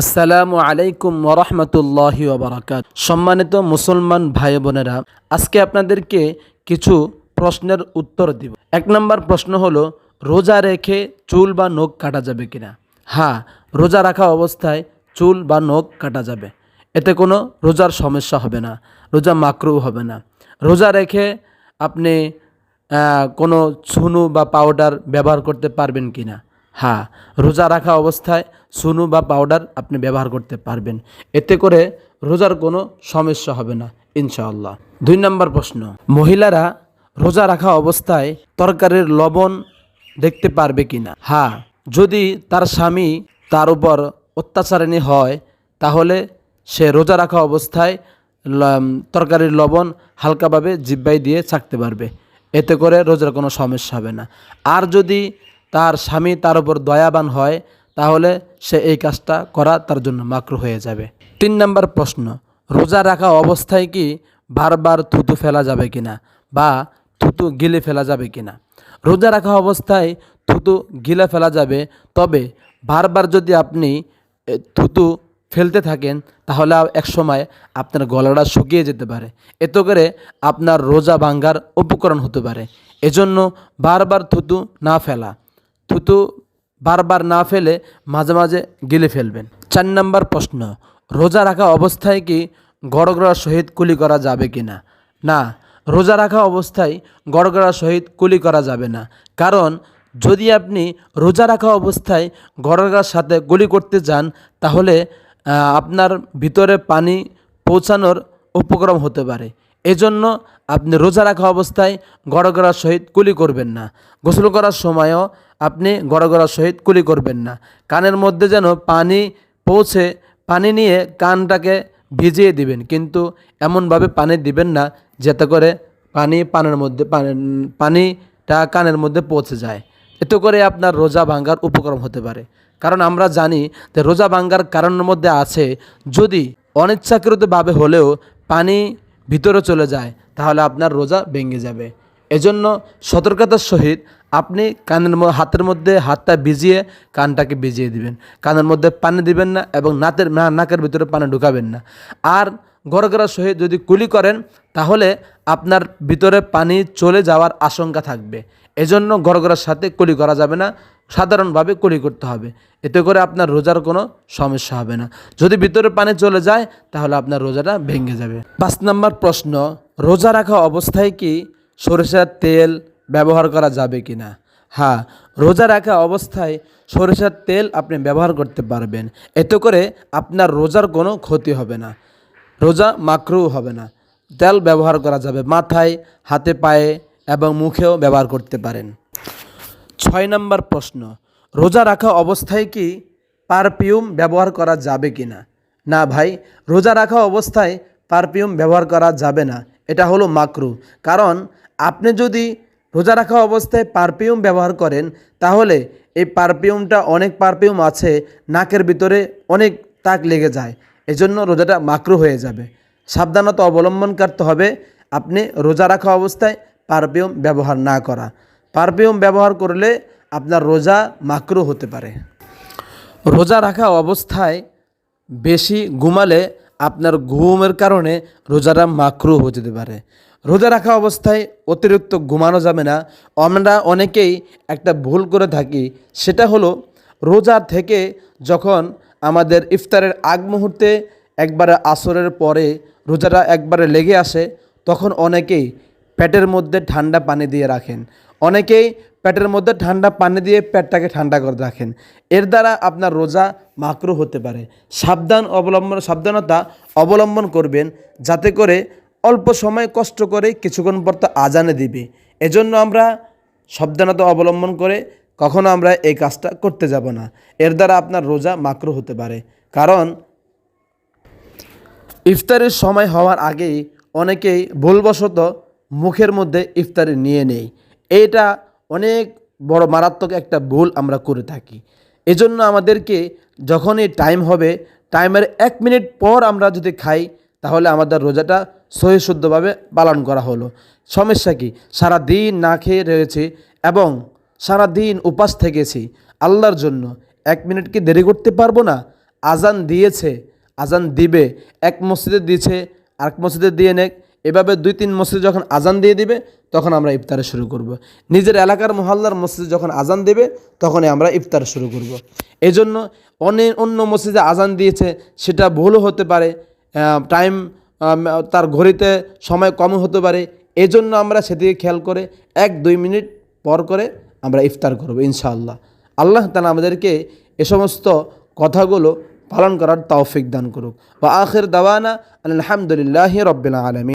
আসসালামু আলাইকুম ওরহমতুল্লাহি ওবরাকাত সম্মানিত মুসলমান ভাই বোনেরা আজকে আপনাদেরকে কিছু প্রশ্নের উত্তর দিব। এক নম্বর প্রশ্ন হলো, রোজা রেখে চুল বা নখ কাটা যাবে কিনা? হ্যাঁ রোজা রাখা অবস্থায় চুল বা নখ কাটা যাবে। এতে কোনো রোজার সমস্যা হবে না, রোজা মাকরু হবে না। রোজা রেখে আপনি কোনো ছুনু বা পাউডার ব্যবহার করতে পারবেন কি না হ্যাঁ রোজা রাখা অবস্থায় সুনু বা পাউডার আপনি ব্যবহার করতে পারবেন। এতে করে রোজার কোনো সমস্যা হবে না, ইনশাআল্লাহ। দুই নম্বর প্রশ্ন, মহিলারা রোজা রাখা অবস্থায় তরকারির লবণ দেখতে পারবে কি না হ্যাঁ যদি তার স্বামী তার উপর অত্যাচারিণী হয়, তাহলে সে রোজা রাখা অবস্থায় তরকারির লবণ হালকাভাবে জিব্বাই দিয়ে চাকতে পারবে। এতে করে রোজার কোনো সমস্যা হবে না। আর যদি তার স্বামী তার উপর দয়াবান হয়, তাহলে সে এই কাজটা করা তার জন্য মাকরু হয়ে যাবে। তিন নম্বর প্রশ্ন, রোজা রাখা অবস্থায় কি বারবার থুতু ফেলা যাবে কিনা বা থুতু গিলে ফেলা যাবে কিনা? রোজা রাখা অবস্থায় থুতু গিলে ফেলা যাবে, তবে বারবার যদি আপনি থুতু ফেলতে থাকেন, তাহলে এক সময় আপনার গলাটা শুকিয়ে যেতে পারে। এত করে আপনার রোজা ভাঙ্গার উপকরণ হতে পারে। এজন্য বারবার থুতু না ফেলা। থুতু বারবার না ফেলে মাঝে মাঝে গিলে ফেলবেন। চার নম্বর প্রশ্ন, রোজা রাখা অবস্থায় কি গড়গড়ার সহিত কুলি করা যাবে কি না? না, রোজা রাখা অবস্থায় গড়গড়ার সহিত কুলি করা যাবে না। কারণ, যদি আপনি রোজা রাখা অবস্থায় গড়গড়ার সাথে গুলি করতে যান, তাহলে আপনার ভিতরে পানি পৌঁছানোর উপক্রম হতে পারে। এজন্য আপনি রোজা রাখা অবস্থায় গড়গড়ার সহিত কুলি করবেন না। গোসল করার সময়ও আপনি গড়গড়ার সহিত কুলি করবেন না। কানের মধ্যে যেন পানি পৌঁছে, পানি নিয়ে কানটাকে ভিজিয়ে দিবেন। কিন্তু এমনভাবে পানি দিবেন না, যাতে করে পানি পানের মধ্যে, পানি- পানিটা কানের মধ্যে পৌঁছে যায়। এতে করে আপনার রোজা ভাঙ্গার উপক্রম হতে পারে। কারণ আমরা জানি যে রোজা ভাঙ্গার কারণের মধ্যে আছে, যদি অনিচ্ছাকৃতভাবে হলেও পানি ভিতরে চলে যায়, তাহলে আপনার রোজা ভেঙে যাবে। এজন্য সতর্কতার সহিত আপনি কানের হাতের মধ্যে হাতটা ভিজিয়ে কানটাকে ভিজিয়ে দিবেন। কানের মধ্যে পানি দিবেন না এবং নাতের নাকের ভিতরে পানি ঢুকাবেন না। আর গড়গড়ার সহিত যদি কুলি করেন, তাহলে আপনার ভিতরে পানি চলে যাওয়ার আশঙ্কা থাকবে। এজন্য গড়গড়ার সাথে কুলি করা যাবে না। সাধারণভাবে কুলি করতে হবে। এতে করে আপনার রোজার কোনো সমস্যা হবে না। যদি ভিতরে পানি চলে যায়, তাহলে আপনার রোজাটা ভেঙে যাবে। পাঁচ নম্বর প্রশ্ন, রোজা রাখা অবস্থায় কি সরিষার তেল ব্যবহার করা যাবে কি না হ্যাঁ রোজা রাখা অবস্থায় সরিষার তেল আপনি ব্যবহার করতে পারবেন। এতে করে আপনার রোজার কোনো ক্ষতি হবে না। রোজা মাকরু হবে না। তেল ব্যবহার করা যাবে। মাথায়, হাতে পায়ে এবং মুখেও ব্যবহার করতে পারেন। ছয় নম্বর প্রশ্ন, রোজা রাখা অবস্থায় কি পারফিউম ব্যবহার করা যাবে কি না? না ভাই, রোজা রাখা অবস্থায় পারফিউম ব্যবহার করা যাবে না, এটা হলো মাকরু। কারণ আপনি যদি রোজা রাখা অবস্থায় পারফিউম ব্যবহার করেন, তাহলে এই পারফিউমটা অনেক পারফিউম আছে, নাকের ভিতরে অনেক তাক লেগে যায়, এজন্য রোজাটা মাকরু হয়ে যাবে। সাবধানতা অবলম্বন করতে হবে, আপনি রোজা রাখা অবস্থায় পারফিউম ব্যবহার না করা। পারফিউম ব্যবহার করলে আপনার রোজা মাকরু হতে পারে। রোজা রাখা অবস্থায় বেশি ঘুমালে আপনার ঘুমের কারণে রোজাটা মাকরু হয়ে যেতে পারে। রোজা রাখা অবস্থায় অতিরিক্ত ঘুমানো যাবে না। আমরা অনেকেই একটা ভুল করে থাকি, সেটা হলো রোজা থেকে যখন আমাদের ইফতারের আগ মুহূর্তে একবারে আসরের পরে রোজাটা একবারে লেগে আসে, তখন অনেকেই পেটের মধ্যে ঠান্ডা পানি দিয়ে রাখেন। অনেকেই পেটের মধ্যে ঠান্ডা পানি দিয়ে পেটটাকে ঠান্ডা করে রাখেন। এর দ্বারা আপনার রোজা মাকরু হতে পারে। সাবধান অবলম্বন, সাবধানতা অবলম্বন করবেন যাতে করে অল্প সময় কষ্ট করে কিছুক্ষণ পর তো আজানে দিবে। এজন্য আমরা সাবধানতা অবলম্বন করে কখনো আমরা এই কাজটা করতে যাব না। এর দ্বারা আপনার রোজা মাকরু হতে পারে। কারণ ইফতারের সময় হওয়ার আগেই অনেকেই ভুলবশত মুখের মধ্যে ইফতারি নিয়ে নেই। এটা অনেক বড় মারাত্মক একটা ভুল আমরা করে থাকি। এজন্য আমাদেরকে যখনই টাইম হবে টাইমের এক মিনিট পর আমরা যদি খাই, তাহলে আমাদের রোজাটা সহি শুদ্ধভাবে পালন করা হলো। সমস্যা কি? সারা দিন না খেয়ে রয়েছে এবং সারা দিন উপাস থেকেছি। আল্লাহর জন্য এক মিনিট কি দেরি করতে পারব না? আজান দিয়েছে, আজান দিবে। এক মসজিদে দিয়েছে, আরেক মসজিদে দিয়ে নেক। এভাবে দুই তিন মসজিদ যখন আজান দিয়ে দিবে, তখন আমরা ইফতারে শুরু করব। নিজের এলাকার মহল্লার মসজিদ যখন আজান দেবে, তখনই আমরা ইফতার শুরু করব। এই জন্য অনেক অন্য মসজিদে আজান দিয়েছে, সেটা ভুলও হতে পারে টাইম তার ঘড়িতে সময় কম হতে পারে এজন্য আমরা সেদিকে খেয়াল করে এক দুই মিনিট পর করে আমরা ইফতার করব, ইনশাআল্লাহ আল্লাহ তালা আমাদেরকে এ সমস্ত কথাগুলো পালন করার তৌফিক দান করুক বা আখের দাওয়ানা আলহামদুলিল্লাহ রব্বিল আলমী